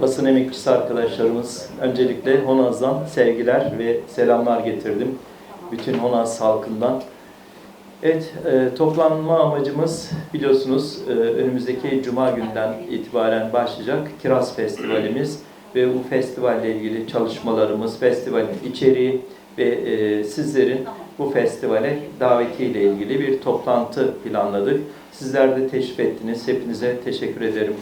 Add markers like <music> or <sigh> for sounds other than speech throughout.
basın emekçisi arkadaşlarımız, öncelikle Honaz'dan sevgiler ve selamlar getirdim. Bütün Honaz halkından. Evet, e, toplanma amacımız biliyorsunuz e, önümüzdeki Cuma günden itibaren başlayacak Kiraz Festivalimiz ve bu festivalle ilgili çalışmalarımız, festivalin içeriği ve e, sizlerin bu festivale davetiyle ilgili bir toplantı planladık. Sizler de teşrif ettiniz. Hepinize teşekkür ederim.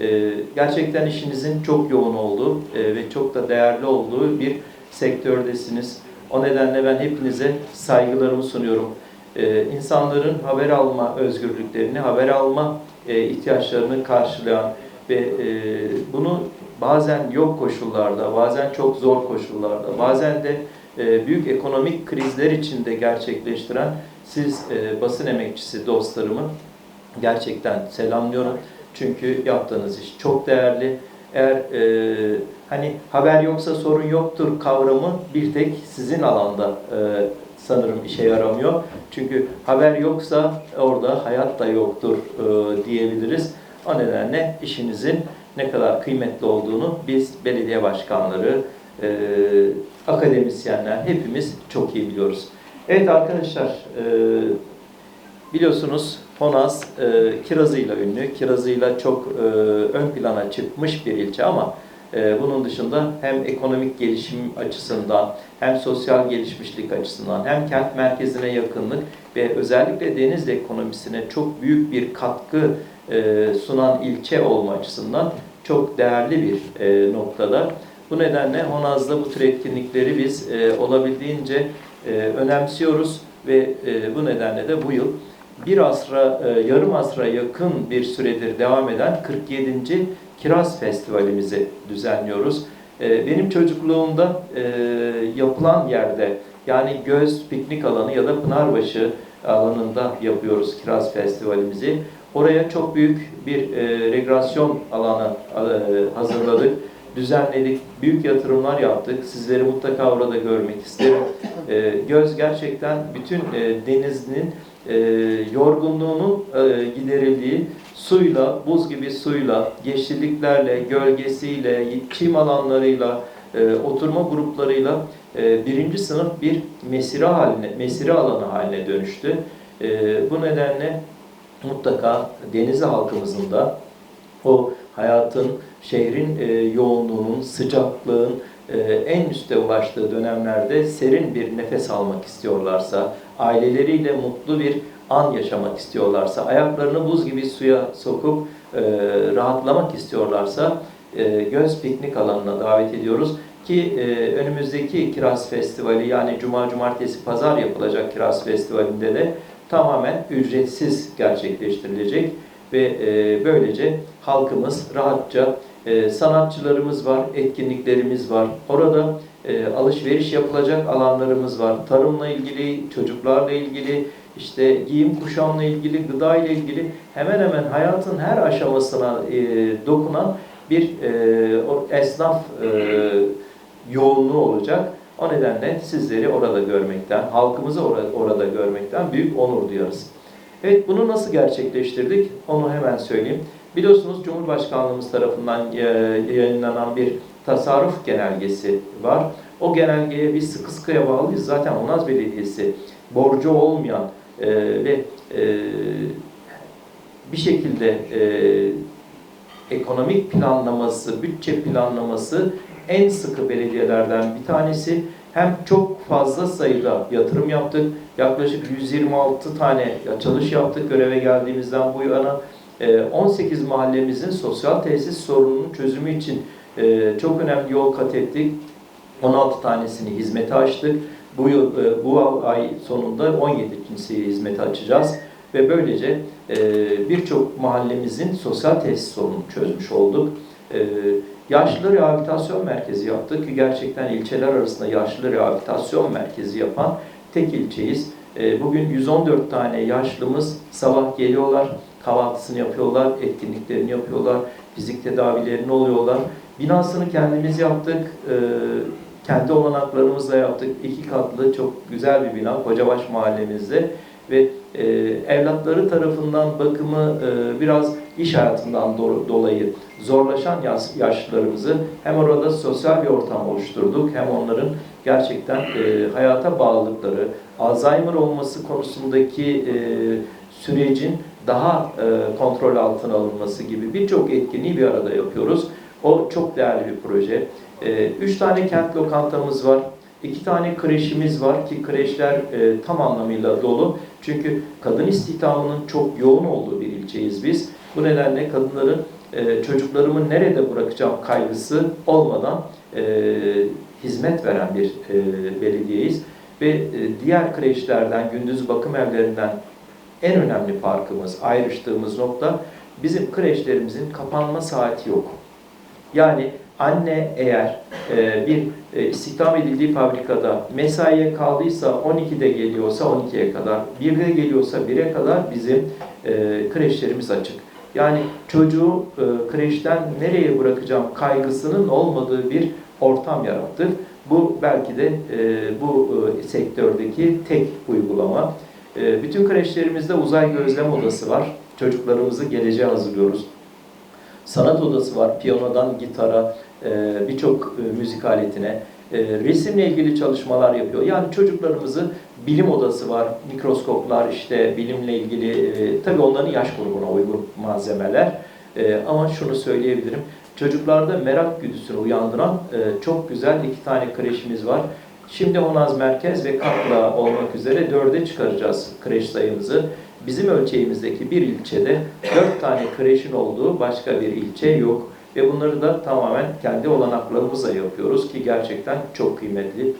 Ee, gerçekten işinizin çok yoğun olduğu e, ve çok da değerli olduğu bir sektördesiniz. O nedenle ben hepinize saygılarımı sunuyorum. Ee, insanların haber alma özgürlüklerini, haber alma e, ihtiyaçlarını karşılayan ve e, bunu bazen yok koşullarda, bazen çok zor koşullarda, bazen de e, büyük ekonomik krizler içinde gerçekleştiren siz e, basın emekçisi dostlarımı gerçekten selamlıyorum. Çünkü yaptığınız iş çok değerli. Eğer e, hani haber yoksa sorun yoktur kavramı bir tek sizin alanda e, sanırım işe yaramıyor. Çünkü haber yoksa orada hayat da yoktur e, diyebiliriz. O nedenle işinizin ne kadar kıymetli olduğunu biz belediye başkanları, e, akademisyenler hepimiz çok iyi biliyoruz. Evet arkadaşlar, e, biliyorsunuz Honaz e, kirazıyla ünlü, kirazıyla çok e, ön plana çıkmış bir ilçe ama e, bunun dışında hem ekonomik gelişim açısından, hem sosyal gelişmişlik açısından, hem kent merkezine yakınlık ve özellikle Denizli ekonomisine çok büyük bir katkı e, sunan ilçe olma açısından çok değerli bir e, noktada. Bu nedenle Honaz'da bu tür etkinlikleri biz e, olabildiğince e, önemsiyoruz ve e, bu nedenle de bu yıl bir asra, e, yarım asra yakın bir süredir devam eden 47. Kiraz Festivalimizi düzenliyoruz. E, benim çocukluğumda e, yapılan yerde yani Göz Piknik Alanı ya da Pınarbaşı alanında yapıyoruz Kiraz Festivalimizi. Oraya çok büyük bir rekreasyon alanı hazırladık, düzenledik, büyük yatırımlar yaptık. Sizleri mutlaka orada görmek isterim. Göz gerçekten bütün e, denizinin e, yorgunluğunun e, giderildiği suyla, buz gibi suyla, yeşilliklerle, gölgesiyle, çim alanlarıyla, e, oturma gruplarıyla e, birinci sınıf bir mesire haline, mesire alanı haline dönüştü. E, bu nedenle mutlaka Denizli halkımızın da o hayatın, şehrin e, yoğunluğunun, sıcaklığın e, en üste ulaştığı dönemlerde serin bir nefes almak istiyorlarsa, aileleriyle mutlu bir an yaşamak istiyorlarsa, ayaklarını buz gibi suya sokup e, rahatlamak istiyorlarsa e, Göz Piknik alanına davet ediyoruz. Ki e, önümüzdeki Kiraz Festivali yani Cuma, Cumartesi, Pazar yapılacak Kiraz Festivali'nde de tamamen ücretsiz gerçekleştirilecek ve e, böylece halkımız rahatça e, sanatçılarımız var, etkinliklerimiz var. Orada e, alışveriş yapılacak alanlarımız var. Tarımla ilgili, çocuklarla ilgili, işte giyim kuşamla ilgili, gıda ile ilgili hemen hemen hayatın her aşamasına e, dokunan bir e, o esnaf e, yoğunluğu olacak. O nedenle sizleri orada görmekten, halkımızı orada, orada görmekten büyük onur duyarız. Evet bunu nasıl gerçekleştirdik? Onu hemen söyleyeyim. Biliyorsunuz Cumhurbaşkanlığımız tarafından e, yayınlanan bir tasarruf genelgesi var. O genelgeye biz sıkı sıkıya bağlıyız. Zaten Onaz Belediyesi borcu olmayan e, ve e, bir şekilde e, ekonomik planlaması, bütçe planlaması en sıkı belediyelerden bir tanesi. Hem çok fazla sayıda yatırım yaptık. Yaklaşık 126 tane açılış yaptık göreve geldiğimizden bu yana. 18 mahallemizin sosyal tesis sorununun çözümü için e, çok önemli yol kat ettik. 16 tanesini hizmete açtık. Bu yıl, e, bu ay sonunda 17.si hizmete açacağız ve böylece e, birçok mahallemizin sosyal tesis sorununu çözmüş olduk. Yaşlı rehabilitasyon merkezi yaptık ki gerçekten ilçeler arasında yaşlı rehabilitasyon merkezi yapan tek ilçeyiz. Bugün 114 tane yaşlımız sabah geliyorlar, kahvaltısını yapıyorlar, etkinliklerini yapıyorlar, fizik tedavilerini oluyorlar. Binasını kendimiz yaptık, kendi olanaklarımızla yaptık. İki katlı çok güzel bir bina Kocabaş mahallemizde ve e, evlatları tarafından bakımı e, biraz iş hayatından do- dolayı zorlaşan yaş- yaşlılarımızı hem orada sosyal bir ortam oluşturduk hem onların gerçekten e, hayata bağlılıkları, Alzheimer olması konusundaki e, sürecin daha e, kontrol altına alınması gibi birçok etkinliği bir arada yapıyoruz. O çok değerli bir proje. E, üç tane kent lokantamız var. İki tane kreşimiz var ki kreşler e, tam anlamıyla dolu. Çünkü kadın istihdamının çok yoğun olduğu bir ilçeyiz biz. Bu nedenle kadınların e, çocuklarımı nerede bırakacağım kaygısı olmadan e, hizmet veren bir e, belediyeyiz. Ve e, diğer kreşlerden, gündüz bakım evlerinden en önemli farkımız, ayrıştığımız nokta bizim kreşlerimizin kapanma saati yok. Yani anne eğer e, bir e, istihdam edildiği fabrikada mesaiye kaldıysa 12'de geliyorsa 12'ye kadar, 1'de geliyorsa 1'e kadar bizim e, kreşlerimiz açık. Yani çocuğu e, kreşten nereye bırakacağım kaygısının olmadığı bir ortam yarattık. Bu belki de e, bu e, sektördeki tek uygulama. E, bütün kreşlerimizde uzay gözlem odası var. Çocuklarımızı geleceğe hazırlıyoruz. Sanat odası var. Piyanodan gitara, e, birçok e, müzik aletine. E, resimle ilgili çalışmalar yapıyor. Yani çocuklarımızı bilim odası var. Mikroskoplar, işte bilimle ilgili, e, tabii onların yaş grubuna uygun malzemeler. Ama şunu söyleyebilirim. Çocuklarda merak güdüsünü uyandıran çok güzel iki tane kreşimiz var. Şimdi Honaz Merkez ve Katla olmak üzere dörde çıkaracağız kreş sayımızı. Bizim ölçeğimizdeki bir ilçede dört tane kreşin olduğu başka bir ilçe yok. Ve bunları da tamamen kendi olanaklarımızla yapıyoruz ki gerçekten çok kıymetli.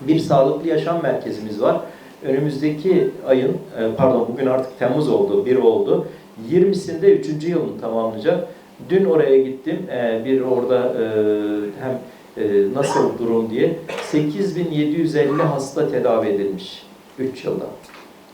Bir sağlıklı yaşam merkezimiz var. Önümüzdeki ayın, e, pardon bugün artık Temmuz oldu, bir oldu. 20'sinde 3. yılını tamamlayacak. Dün oraya gittim. E, Bir orada e, hem e, nasıl durum diye 8750 hasta tedavi edilmiş 3 yılda.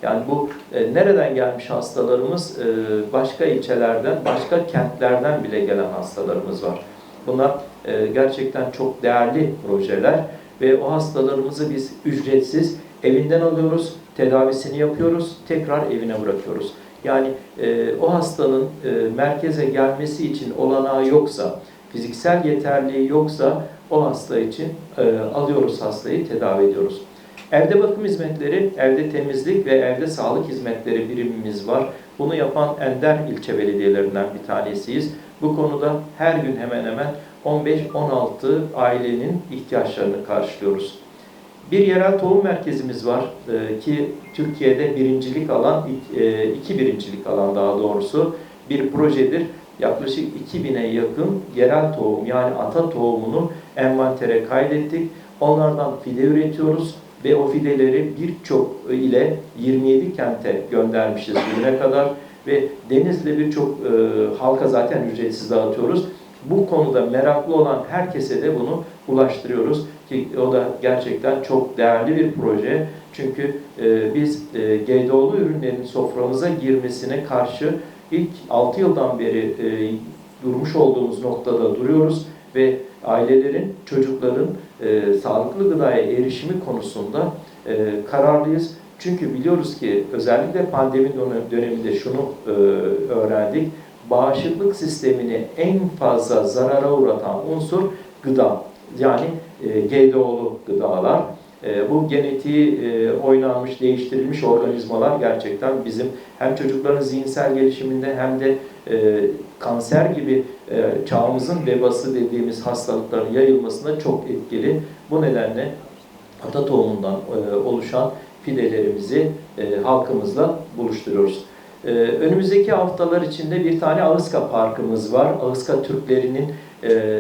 Yani bu e, nereden gelmiş hastalarımız? E, başka ilçelerden, başka kentlerden bile gelen hastalarımız var. Bunlar e, gerçekten çok değerli projeler ve o hastalarımızı biz ücretsiz evinden alıyoruz, tedavisini yapıyoruz, tekrar evine bırakıyoruz. Yani e, o hastanın e, merkeze gelmesi için olanağı yoksa, fiziksel yeterliği yoksa o hasta için e, alıyoruz hastayı, tedavi ediyoruz. Evde bakım hizmetleri, evde temizlik ve evde sağlık hizmetleri birimimiz var. Bunu yapan ender ilçe belediyelerinden bir tanesiyiz. Bu konuda her gün hemen hemen 15-16 ailenin ihtiyaçlarını karşılıyoruz. Bir yerel tohum merkezimiz var e, ki Türkiye'de birincilik alan, e, iki birincilik alan daha doğrusu bir projedir. Yaklaşık 2000'e yakın yerel tohum yani ata tohumunu envantere kaydettik. Onlardan fide üretiyoruz ve o fideleri birçok ile 27 kente göndermişiz bugüne kadar ve Denizli birçok e, halka zaten ücretsiz dağıtıyoruz. Bu konuda meraklı olan herkese de bunu ulaştırıyoruz ki o da gerçekten çok değerli bir proje. Çünkü e, biz e, GDO'lu ürünlerin soframıza girmesine karşı ilk 6 yıldan beri e, durmuş olduğumuz noktada duruyoruz ve ailelerin, çocukların e, sağlıklı gıdaya erişimi konusunda e, kararlıyız. Çünkü biliyoruz ki özellikle pandemi dönem- döneminde şunu e, öğrendik. Bağışıklık sistemini en fazla zarara uğratan unsur gıda. Yani e, GDO'lu gıdalar. E, bu genetiği e, oynanmış, değiştirilmiş organizmalar gerçekten bizim hem çocukların zihinsel gelişiminde hem de e, kanser gibi e, çağımızın vebası dediğimiz hastalıkların yayılmasına çok etkili. Bu nedenle ata tohumundan oluşan fidelerimizi e, halkımızla buluşturuyoruz. Önümüzdeki haftalar içinde bir tane Ağızka Parkımız var. Ağızka Türklerinin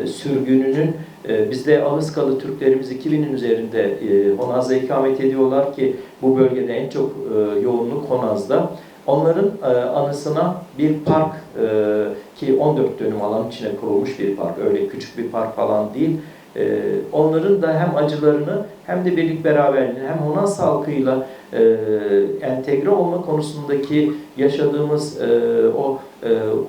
sürgününün e, bizde Ağızkalı Türklerimiz 2000'in üzerinde e, Honaz'da ikamet ediyorlar ki bu bölgede en çok e, yoğunluk Honaz'da. Onların e, anısına bir park e, ki 14 dönüm alan içine kurulmuş bir park. Öyle küçük bir park falan değil. Onların da hem acılarını hem de birlik beraberliğini hem Honaz halkıyla entegre olma konusundaki yaşadığımız o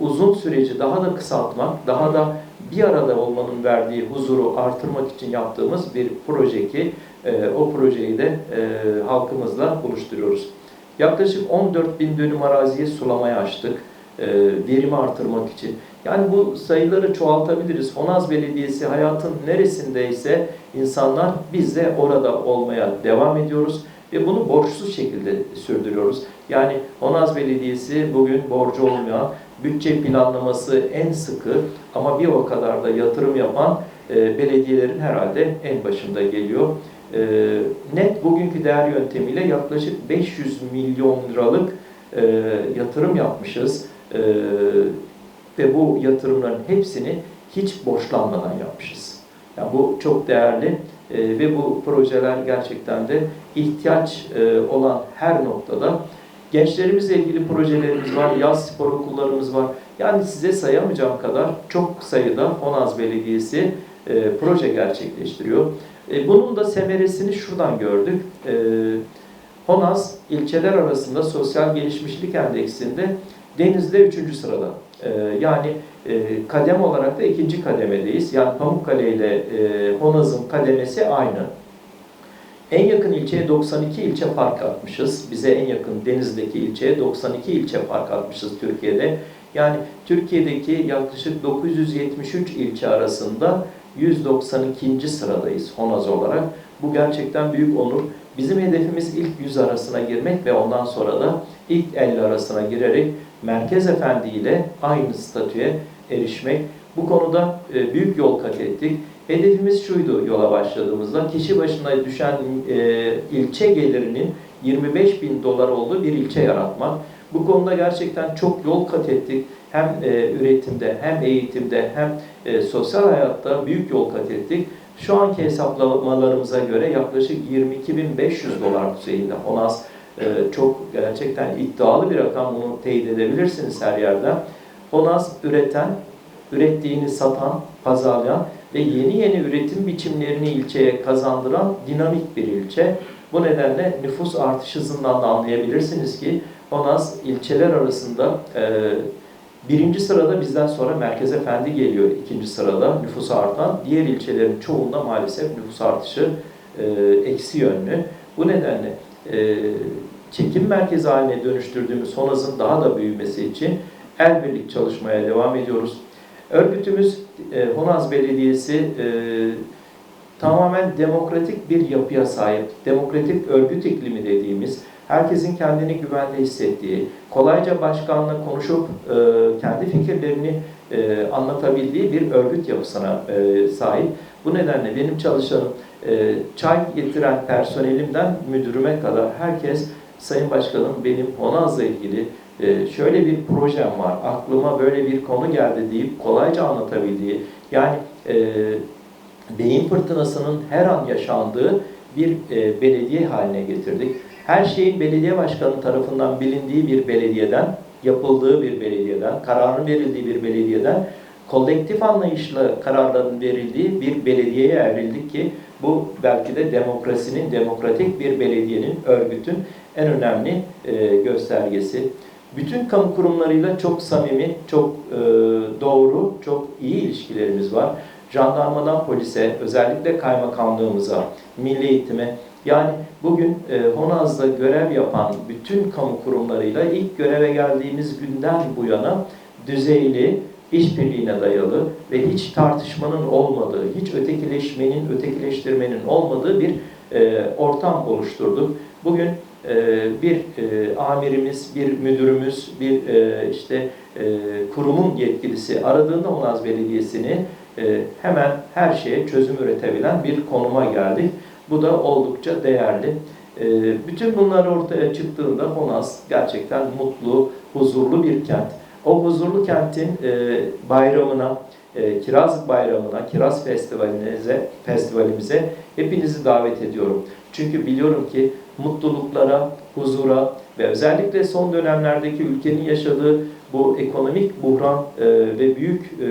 uzun süreci daha da kısaltmak, daha da bir arada olmanın verdiği huzuru artırmak için yaptığımız bir proje ki e, o projeyi de e, halkımızla buluşturuyoruz. Yaklaşık 14 bin dönüm araziye sulamaya açtık. E, verimi artırmak için. Yani bu sayıları çoğaltabiliriz. Honaz Belediyesi hayatın neresindeyse insanlar biz de orada olmaya devam ediyoruz ve bunu borçsuz şekilde sürdürüyoruz. Yani Honaz Belediyesi bugün borcu olmayan, bütçe planlaması en sıkı ama bir o kadar da yatırım yapan e, belediyelerin herhalde en başında geliyor. E, net bugünkü değer yöntemiyle yaklaşık 500 milyon liralık e, yatırım yapmışız. E, ve bu yatırımların hepsini hiç borçlanmadan yapmışız. Yani bu çok değerli e, ve bu projeler gerçekten de ihtiyaç e, olan her noktada gençlerimizle ilgili projelerimiz var, yaz spor okullarımız var. Yani size sayamayacağım kadar çok sayıda Honaz Belediyesi e, proje gerçekleştiriyor. E, bunun da semeresini şuradan gördük. E, Honaz ilçeler arasında sosyal gelişmişlik endeksinde Deniz'de 3. sırada. E, yani e, kadem olarak da ikinci kademedeyiz. Yani Pamukkale ile e, Honaz'ın kademesi aynı. En yakın ilçeye 92 ilçe park atmışız. Bize en yakın Deniz'deki ilçeye 92 ilçe park atmışız Türkiye'de. Yani Türkiye'deki yaklaşık 973 ilçe arasında 192. sıradayız Honaz olarak. Bu gerçekten büyük onur. Bizim hedefimiz ilk 100 arasına girmek ve ondan sonra da ilk 50 arasına girerek Merkez Efendi ile aynı statüye erişmek. Bu konuda e, büyük yol kat ettik. Hedefimiz şuydu yola başladığımızda, kişi başına düşen e, ilçe gelirinin 25 bin dolar olduğu bir ilçe yaratmak. Bu konuda gerçekten çok yol kat ettik. Hem e, üretimde, hem eğitimde, hem e, sosyal hayatta büyük yol kat ettik. Şu anki hesaplamalarımıza göre yaklaşık 22.500 dolar düzeyinde. Honaz e, çok gerçekten iddialı bir rakam, bunu teyit edebilirsiniz her yerden. Honaz üreten, ürettiğini satan, pazarlayan ve yeni yeni üretim biçimlerini ilçeye kazandıran dinamik bir ilçe. Bu nedenle nüfus artış hızından da anlayabilirsiniz ki Honaz ilçeler arasında e, birinci sırada bizden sonra Merkez Efendi geliyor ikinci sırada nüfusu artan. Diğer ilçelerin çoğunda maalesef nüfus artışı e, eksi yönlü. Bu nedenle e, çekim merkezi haline dönüştürdüğümüz Honaz'ın daha da büyümesi için el birlik çalışmaya devam ediyoruz. Örgütümüz e, Honaz Belediyesi e, tamamen demokratik bir yapıya sahip. Demokratik örgüt iklimi dediğimiz, herkesin kendini güvende hissettiği, kolayca başkanla konuşup e, kendi fikirlerini e, anlatabildiği bir örgüt yapısına e, sahip. Bu nedenle benim çalışanım, e, çay getiren personelimden müdürüme kadar herkes, Sayın Başkanım benim Honaz'la ilgili e, şöyle bir projem var, aklıma böyle bir konu geldi deyip kolayca anlatabildiği, yani e, beyin fırtınasının her an yaşandığı bir e, belediye haline getirdik. Her şeyin belediye başkanı tarafından bilindiği bir belediyeden, yapıldığı bir belediyeden, kararın verildiği bir belediyeden, kolektif anlayışla kararların verildiği bir belediyeye evrildik ki bu belki de demokrasinin, demokratik bir belediyenin, örgütün en önemli e, göstergesi. Bütün kamu kurumlarıyla çok samimi, çok e, doğru, çok iyi ilişkilerimiz var. Jandarmadan polise, özellikle kaymakamlığımıza, milli eğitime, yani bugün e, Honaz'da görev yapan bütün kamu kurumlarıyla ilk göreve geldiğimiz günden bu yana düzeyli, işbirliğine dayalı ve hiç tartışmanın olmadığı, hiç ötekileşmenin, ötekileştirmenin olmadığı bir e, ortam oluşturduk. Bugün bir e, amirimiz, bir müdürümüz, bir e, işte e, kurumun yetkilisi aradığında Honaz Belediyesi'ni hemen her şeye çözüm üretebilen bir konuma geldik. Bu da oldukça değerli. Bütün bunlar ortaya çıktığında Honaz gerçekten mutlu, huzurlu bir kent. O huzurlu kentin bayramına, e, Kiraz Bayramı'na, Kiraz Festivalimize, festivalimize hepinizi davet ediyorum. Çünkü biliyorum ki mutluluklara, huzura ve özellikle son dönemlerdeki ülkenin yaşadığı bu ekonomik buhran e, ve büyük e,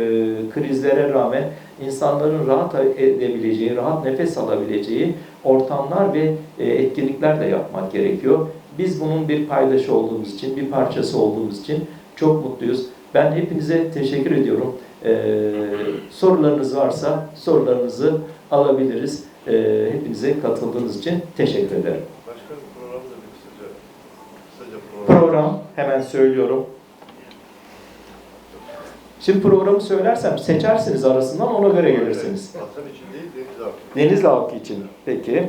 krizlere rağmen insanların rahat edebileceği, rahat nefes alabileceği ortamlar ve etkinlikler de yapmak gerekiyor. Biz bunun bir paydaşı olduğumuz için, bir parçası olduğumuz için çok mutluyuz. Ben hepinize teşekkür ediyorum. Ee, sorularınız varsa sorularınızı alabiliriz. Ee, hepinize katıldığınız için teşekkür ederim. Başkanım programı da bir kısaca kısa program hemen söylüyorum. Şimdi programı söylersem seçersiniz arasından ona göre gelirsiniz. Vatan için değil, deniz halkı. Denizli halkı için. Peki.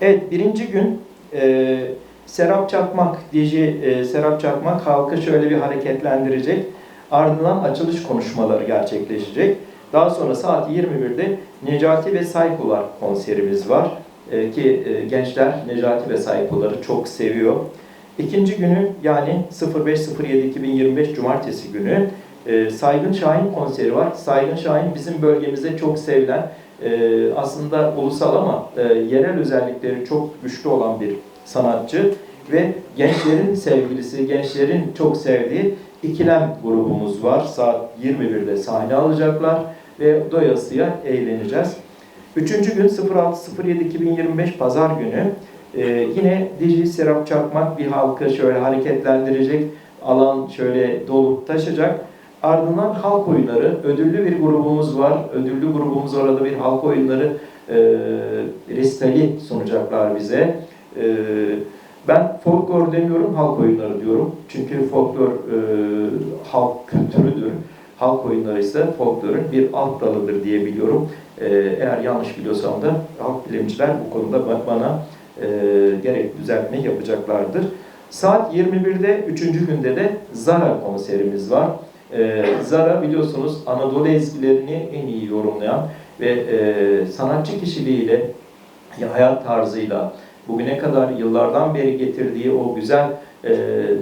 Evet birinci gün e, Serap Çakmak, DJ e, Serap Çakmak halkı şöyle bir hareketlendirecek. Ardından açılış konuşmaları gerçekleşecek. Daha sonra saat 21'de Necati ve Saykular konserimiz var. E, ki e, gençler Necati ve Saykular'ı çok seviyor. İkinci günü yani 05.07.2025 Cumartesi günü e, Saygın Şahin konseri var. Saygın Şahin bizim bölgemizde çok sevilen e, aslında ulusal ama e, yerel özellikleri çok güçlü olan bir sanatçı ve gençlerin sevgilisi, gençlerin çok sevdiği İkilem grubumuz var. Saat 21'de sahne alacaklar ve doyasıya eğleneceğiz. Üçüncü gün 06.07.2025 Pazar günü e, yine DJ Serap Çakmak bir halkı şöyle hareketlendirecek, alan şöyle dolup taşacak. Ardından halk oyunları, ödüllü bir grubumuz var. Ödüllü grubumuz orada bir halk oyunları e, restali sunacaklar bize. E, ben folklor demiyorum, halk oyunları diyorum. Çünkü folklor e, halk kültürüdür. Halk oyunları ise folklorun bir alt dalıdır diye biliyorum. E, eğer yanlış biliyorsam da halk bilimciler bu konuda ba- bana e, gerek düzeltme yapacaklardır. Saat 21'de, üçüncü günde de Zara konserimiz var. Ee, Zara biliyorsunuz Anadolu ezgilerini en iyi yorumlayan ve e, sanatçı kişiliğiyle, ya hayat tarzıyla, bugüne kadar yıllardan beri getirdiği o güzel e,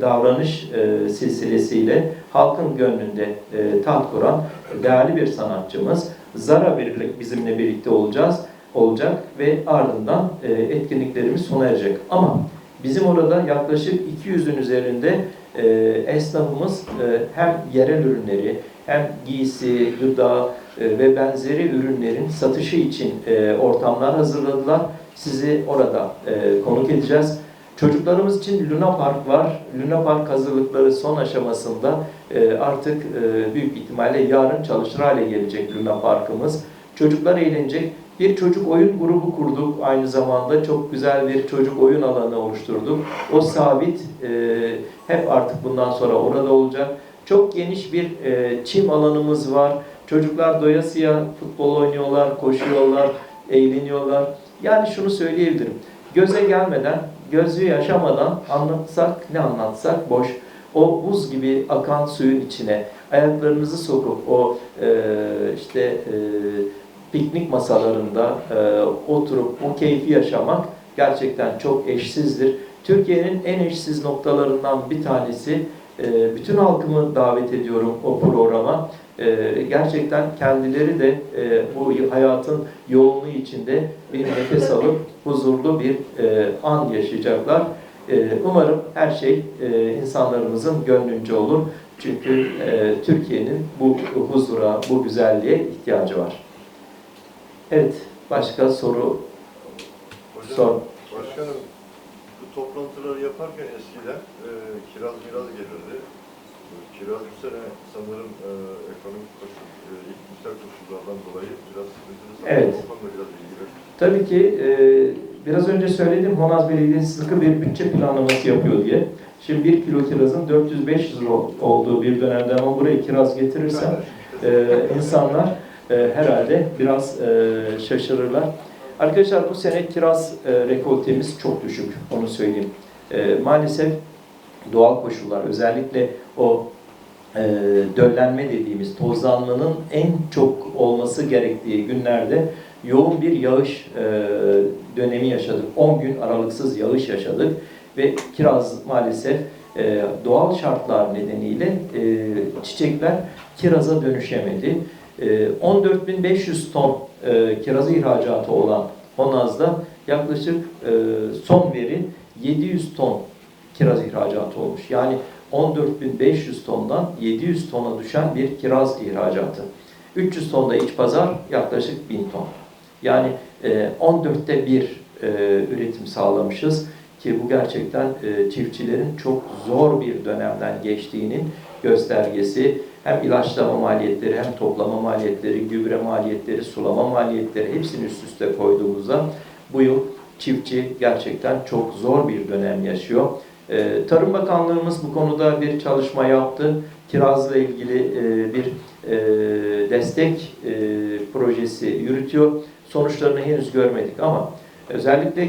davranış e, silsilesiyle halkın gönlünde e, taht kuran değerli bir sanatçımız. Zara birlik bizimle birlikte olacağız olacak ve ardından e, etkinliklerimiz sona erecek. Ama bizim orada yaklaşık 200'ün üzerinde e, esnafımız e, hem yerel ürünleri hem giysi, gıda e, ve benzeri ürünlerin satışı için e, ortamlar hazırladılar. Sizi orada e, konuk edeceğiz. Çocuklarımız için Luna Park var. Luna Park hazırlıkları son aşamasında e, artık e, büyük ihtimalle yarın çalışır hale gelecek Luna Park'ımız. Çocuklar eğlenecek. Bir çocuk oyun grubu kurduk aynı zamanda. Çok güzel bir çocuk oyun alanı oluşturduk. O sabit e, hep artık bundan sonra orada olacak. Çok geniş bir e, çim alanımız var. Çocuklar doyasıya futbol oynuyorlar, koşuyorlar, eğleniyorlar. Yani şunu söyleyebilirim. Göze gelmeden, gözü yaşamadan anlatsak ne anlatsak boş. O buz gibi akan suyun içine ayaklarınızı sokup o e, işte e, piknik masalarında e, oturup o keyfi yaşamak gerçekten çok eşsizdir. Türkiye'nin en eşsiz noktalarından bir tanesi. E, bütün halkımı davet ediyorum o programa. E, gerçekten kendileri de e, bu hayatın yoğunluğu içinde bir nefes <laughs> alıp huzurlu bir e, an yaşayacaklar. E, umarım her şey e, insanlarımızın gönlünce olur. Çünkü e, Türkiye'nin bu huzura, bu güzelliğe ihtiyacı var. Evet, başka soru Hocam, sor. başkanım bu toplantıları yaparken eskiden e, kiraz miraz gelirdi. Kiraz bu sene sanırım e, ekonomik koşul, e, iklimsel koşullardan dolayı biraz sıkıntılı. Evet. Biraz. Tabii ki e, biraz önce söyledim Honaz Belediyesi sıkı bir bütçe planlaması yapıyor diye. Şimdi bir kilo kirazın 400-500 lira olduğu bir dönemde ama buraya kiraz getirirsem e, insanlar e, herhalde biraz e, şaşırırlar. Arkadaşlar bu sene kiraz e, rekoltemiz çok düşük, onu söyleyeyim. E, maalesef doğal koşullar, özellikle o e, döllenme dediğimiz tozlanmanın en çok olması gerektiği günlerde yoğun bir yağış e, dönemi yaşadık. 10 gün aralıksız yağış yaşadık ve kiraz maalesef e, doğal şartlar nedeniyle e, çiçekler kiraza dönüşemedi. E, 14.500 ton e, kiraz ihracatı olan Honaz'da yaklaşık e, son veri 700 ton kiraz ihracatı olmuş. Yani 14.500 tondan 700 tona düşen bir kiraz ihracatı. 300 tonda iç pazar yaklaşık 1000 ton. Yani e, 14'te bir e, üretim sağlamışız ki bu gerçekten e, çiftçilerin çok zor bir dönemden geçtiğinin göstergesi. Hem ilaçlama maliyetleri, hem toplama maliyetleri, gübre maliyetleri, sulama maliyetleri hepsini üst üste koyduğumuzda bu yıl çiftçi gerçekten çok zor bir dönem yaşıyor. E, Tarım Bakanlığımız bu konuda bir çalışma yaptı. Kirazla ilgili e, bir e, destek e, projesi yürütüyor. Sonuçlarını henüz görmedik ama özellikle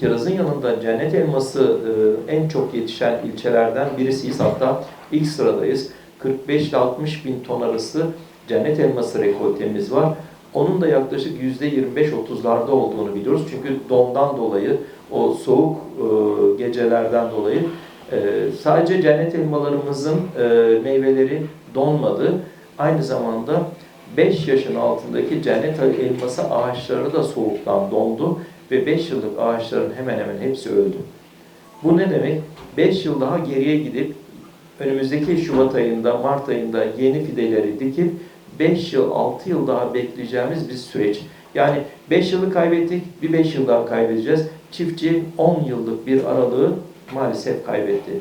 kirazın yanında cennet elması en çok yetişen ilçelerden birisiyiz. Hatta ilk sıradayız. 45 ile 60 bin ton arası cennet elması rekoltemiz var. Onun da yaklaşık %25-30'larda olduğunu biliyoruz. Çünkü dondan dolayı, o soğuk e, gecelerden dolayı e, sadece cennet elmalarımızın e, meyveleri donmadı. Aynı zamanda 5 yaşın altındaki cennet elması ağaçları da soğuktan dondu ve 5 yıllık ağaçların hemen hemen hepsi öldü. Bu ne demek? 5 yıl daha geriye gidip önümüzdeki Şubat ayında, Mart ayında yeni fideleri dikip 5 yıl, 6 yıl daha bekleyeceğimiz bir süreç. Yani 5 yılı kaybettik, bir 5 yıl daha kaybedeceğiz. Çiftçi 10 yıllık bir aralığı maalesef kaybetti.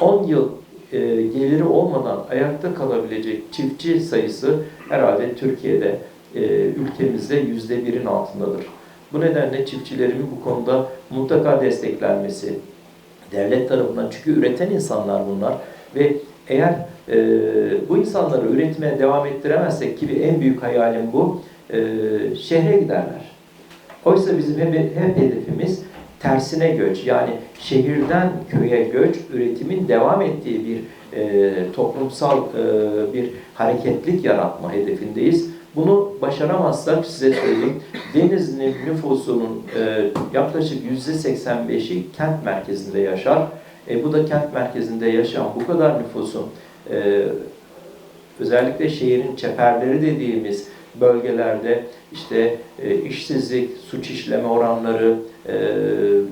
10 yıl e, geliri olmadan ayakta kalabilecek çiftçi sayısı herhalde Türkiye'de, e, ülkemizde yüzde birin altındadır. Bu nedenle çiftçilerimin bu konuda mutlaka desteklenmesi, devlet tarafından çünkü üreten insanlar bunlar ve eğer e, bu insanları üretmeye devam ettiremezsek ki en büyük hayalim bu, e, şehre giderler. Oysa bizim hep, hep hedefimiz tersine göç yani şehirden köye göç üretimin devam ettiği bir e, toplumsal e, bir hareketlik yaratma hedefindeyiz. Bunu başaramazsak size söyleyeyim Denizli nüfusunun e, yaklaşık %85'i kent merkezinde yaşar. E, bu da kent merkezinde yaşayan bu kadar nüfusun e, özellikle şehrin çeperleri dediğimiz bölgelerde işte e, işsizlik, suç işleme oranları, e,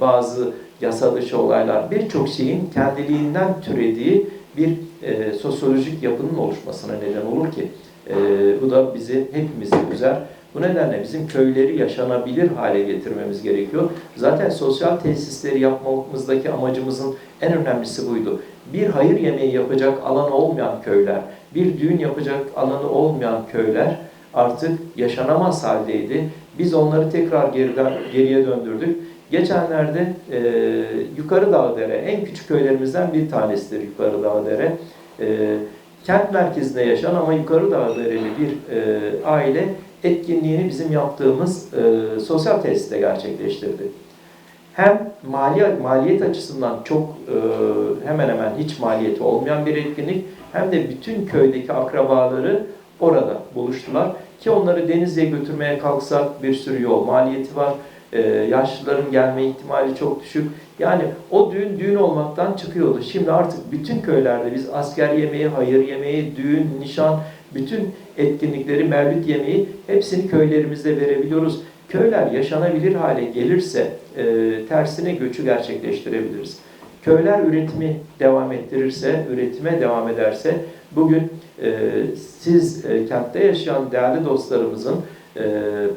bazı yasa dışı olaylar birçok şeyin kendiliğinden türediği bir e, sosyolojik yapının oluşmasına neden olur ki e, bu da bizi hepimizi üzer. Bu nedenle bizim köyleri yaşanabilir hale getirmemiz gerekiyor. Zaten sosyal tesisleri yapmamızdaki amacımızın en önemlisi buydu. Bir hayır yemeği yapacak alanı olmayan köyler, bir düğün yapacak alanı olmayan köyler artık yaşanamaz haldeydi. Biz onları tekrar geriden, geriye döndürdük. Geçenlerde e, Yukarı Dağdere, en küçük köylerimizden bir tanesidir Yukarı Dağdere. E, kent merkezinde yaşayan ama Yukarı Dağdereli bir e, aile etkinliğini bizim yaptığımız e, sosyal tesiste gerçekleştirdi. Hem maliyet, maliyet açısından çok e, hemen hemen hiç maliyeti olmayan bir etkinlik hem de bütün köydeki akrabaları orada buluştular. Ki onları Denizli'ye götürmeye kalksak bir sürü yol maliyeti var. Ee, yaşlıların gelme ihtimali çok düşük. Yani o düğün düğün olmaktan çıkıyordu. Şimdi artık bütün köylerde biz asker yemeği, hayır yemeği, düğün, nişan, bütün etkinlikleri, mevlüt yemeği hepsini köylerimizde verebiliyoruz. Köyler yaşanabilir hale gelirse e, tersine göçü gerçekleştirebiliriz. Köyler üretimi devam ettirirse, üretime devam ederse bugün siz e, kentte yaşayan değerli dostlarımızın e,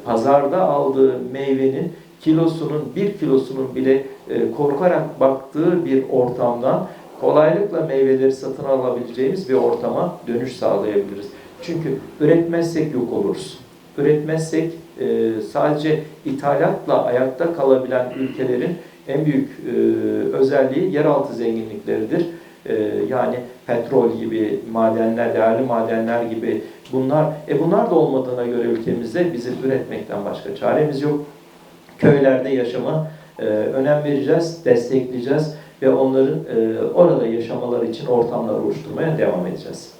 pazarda aldığı meyvenin kilosunun, bir kilosunun bile e, korkarak baktığı bir ortamdan kolaylıkla meyveleri satın alabileceğimiz bir ortama dönüş sağlayabiliriz. Çünkü üretmezsek yok oluruz. Üretmezsek sadece ithalatla ayakta kalabilen ülkelerin en büyük özelliği yeraltı zenginlikleridir. Yani petrol gibi madenler, değerli madenler gibi bunlar, e bunlar da olmadığına göre ülkemizde bizim üretmekten başka çaremiz yok. Köylerde yaşama e, önem vereceğiz, destekleyeceğiz ve onların e, orada yaşamaları için ortamlar oluşturmaya devam edeceğiz.